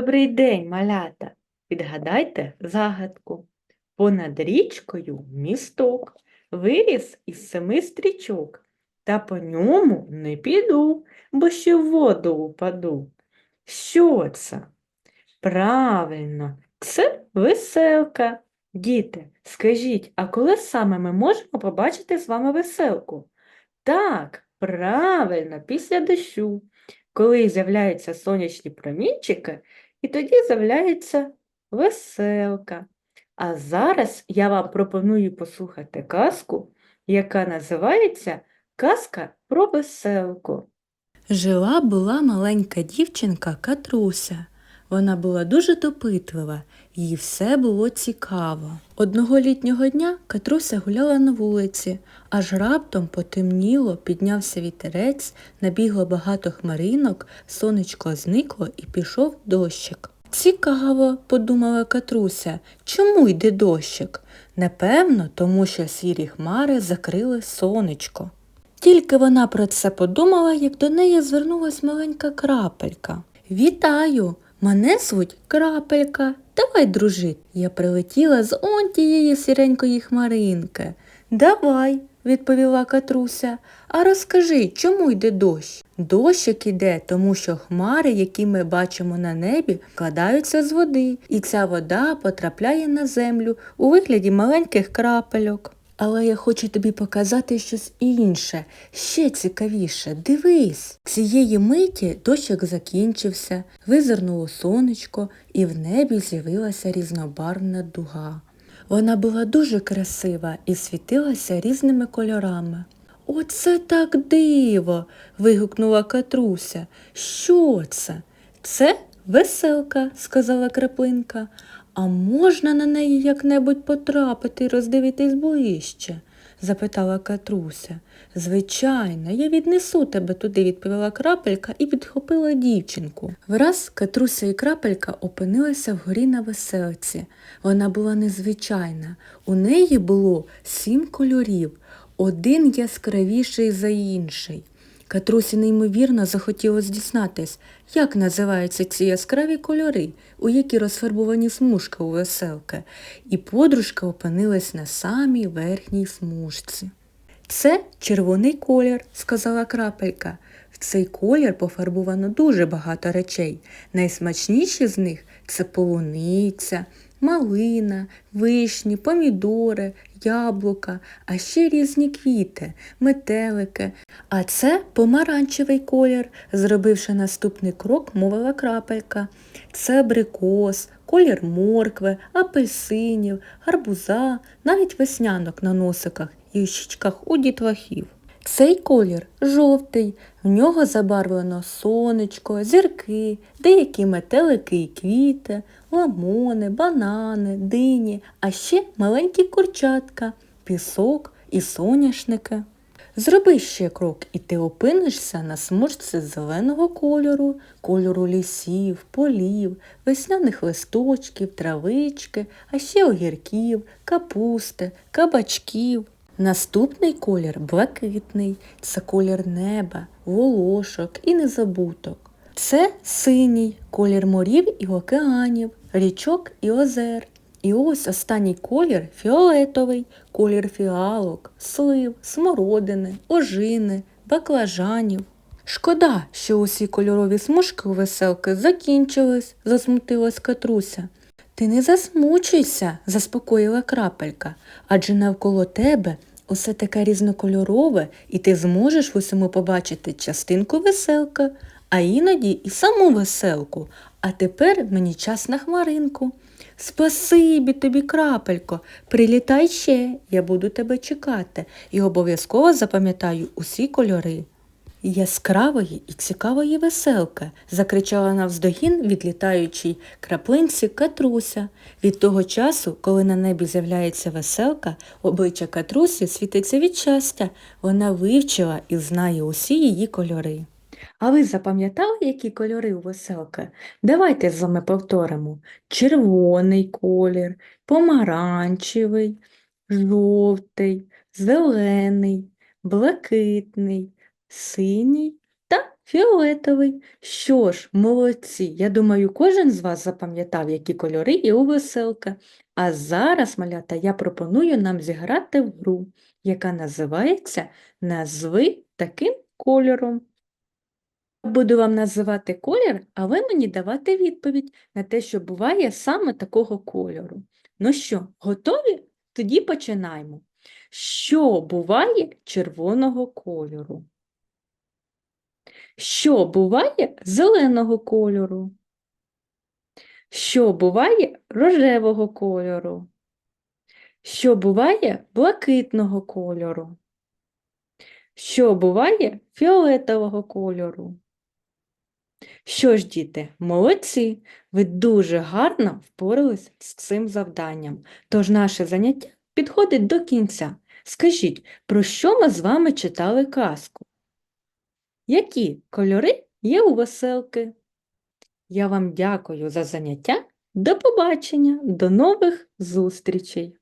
Добрий день, малята! Відгадайте загадку. Понад річкою місток, виріс із семи стрічок, та по ньому не піду, бо ще в воду упаду. Що це? Правильно, це веселка. Діти, скажіть, а коли саме ми можемо побачити з вами веселку? Так, правильно, після дощу, коли з'являються сонячні промінчики, і тоді з'являється веселка. А зараз я вам пропоную послухати казку, яка називається Казка про веселку. Жила була маленька дівчинка Катруся. Вона була дуже допитлива, їй все було цікаво. Одного літнього дня Катруся гуляла на вулиці, аж раптом потемніло, піднявся вітерець, набігло багато хмаринок, сонечко зникло і пішов дощик. Цікаво, подумала Катруся, чому йде дощик? Напевно, тому що сірі хмари закрили сонечко. Тільки вона про це подумала, як до неї звернулась маленька крапелька. Вітаю! Мене звуть крапелька. Давай дружить. Я прилетіла з он тієї сіренької хмаринки. Давай, відповіла Катруся. А розкажи, чому йде дощ? Дощик іде, тому що хмари, які ми бачимо на небі, вкладаються з води, і ця вода потрапляє на землю у вигляді маленьких крапельок. Але я хочу тобі показати щось інше, ще цікавіше. Дивись, цієї миті дощик закінчився, визирнуло сонечко, і в небі з'явилася різнобарвна дуга. Вона була дуже красива і світилася різними кольорами. Оце так диво. вигукнула Катруся. Що це? Це веселка, сказала краплинка. А можна на неї як-небудь потрапити і роздивитись ближче? запитала Катруся. Звичайно, я віднесу тебе туди, відповіла крапелька і підхопила дівчинку. Враз Катруся і крапелька опинилися вгорі на веселці. Вона була незвичайна. У неї було сім кольорів, один яскравіший за інший. Катрусі неймовірно захотілося дізнатись, як називаються ці яскраві кольори, у які розфарбовані смужки у веселки, і подружка опинилась на самій верхній смужці. Це червоний колір, сказала крапелька. В цей колір пофарбовано дуже багато речей. Найсмачніші з них це полуниця, малина, вишні, помідори, яблука, а ще різні квіти, метелики. А це помаранчевий колір, зробивши наступний крок, мовила крапелька. Це абрикос, колір моркви, апельсинів, гарбуза, навіть веснянок на носиках і щічках у дітлахів. Цей колір жовтий, в нього забарвлено сонечко, зірки, деякі метелики і квіти, ламони, банани, дині, а ще маленькі курчатка, пісок і соняшники. Зроби ще крок, і ти опинишся на смужці зеленого кольору, кольору лісів, полів, весняних листочків, травички, а ще огірків, капусти, кабачків. Наступний колір блакитний, це колір неба, волошок і незабуток. Це синій колір морів і океанів, річок і озер. І ось останній колір фіолетовий, колір фіалок, слив, смородини, ожини, баклажанів. Шкода, що усі кольорові смужки у веселки закінчились, засмутилась Катруся. Ти не засмучуйся, заспокоїла крапелька, адже навколо тебе усе таке різнокольорове, і ти зможеш в усьому побачити частинку веселка, а іноді і саму веселку. А тепер мені час на хмаринку. Спасибі тобі, крапелько, прилітай ще, я буду тебе чекати і обов'язково запам'ятаю усі кольори. Яскравої і цікавої веселки, закричала навздогін відлітаючій краплинці Катруся. Від того часу, коли на небі з'являється веселка, обличчя Катрусі світиться від щастя. Вона вивчила і знає усі її кольори. А ви запам'ятали, які кольори у веселки? Давайте з вами повторимо. Червоний колір, помаранчевий, жовтий, зелений, блакитний, синій та фіолетовий. Що ж, молодці, я думаю, кожен з вас запам'ятав, які кольори є у веселки. А зараз, малята, я пропоную нам зіграти в гру, яка називається Назви таким кольором. Буду вам називати колір, а ви мені давати відповідь на те, що буває саме такого кольору. Ну що, готові? Тоді починаємо. Що буває червоного кольору? Що буває зеленого кольору? Що буває рожевого кольору? Що буває блакитного кольору? Що буває фіолетового кольору? Що ж, діти, молодці, ви дуже гарно впорались з цим завданням. Тож наше заняття підходить до кінця. Скажіть, про що ми з вами читали казку? Які кольори є у веселки? Я вам дякую за заняття. До побачення, до нових зустрічей!